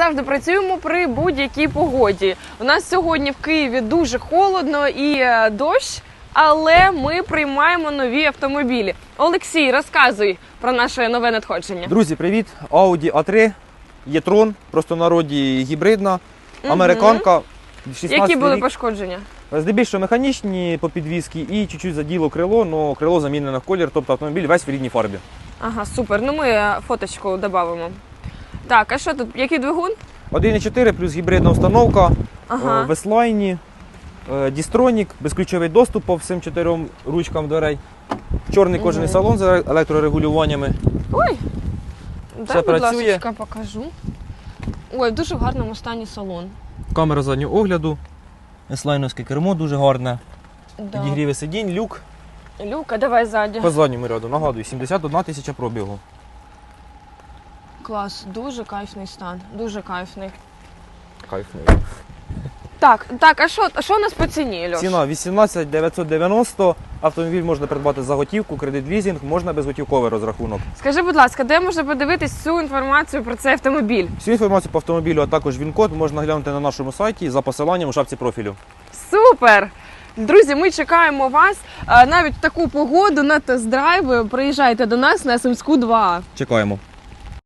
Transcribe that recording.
завжди працюємо при будь-якій погоді. У нас сьогодні в Києві дуже холодно і е, дощ, але ми приймаємо нові автомобілі. Олексій, розказуй про наше нове надходження. Друзі, привіт! Audi A3, є-трон, просто народі гібридна, американка. 16 Які були рік. пошкодження? Здебільшого механічні по підвізки і чуть-чуть заділо крило, але крило замінене в колір, тобто автомобіль весь в рідній фарбі. Ага, супер. Ну ми е, фоточку додамо. Так, а що тут? Який двигун? 1.4 плюс гібридна установка, Ага. е, в S-Line, е, дістронік, безключовий доступ по всім чотирьом ручкам дверей. Чорний кожаний салон з електрорегулюваннями. Ой, дай, будь працює. ласочка, покажу. Ой, в дуже гарному стані салон. Камера заднього огляду. S-Line кермо дуже гарне. Да. Підігріви сидінь, люк. Люка, давай ззаді. По задньому ряду, нагадую, 71 тисяча пробігу. Клас, дуже кайфний стан. Дуже кайфний. Кайфний. Так, так, а що, а що у нас по ціні, Льош? Ціна 18 990. Автомобіль можна придбати за готівку, кредит лізинг, можна безготівковий розрахунок. Скажи, будь ласка, де можна подивитись всю інформацію про цей автомобіль? Всю інформацію по автомобілю, а також він-код можна глянути на нашому сайті за посиланням у шапці профілю. Супер! Друзі, ми чекаємо вас навіть в таку погоду на тест-драйв. Приїжджайте до нас на Сумську 2. Чекаємо.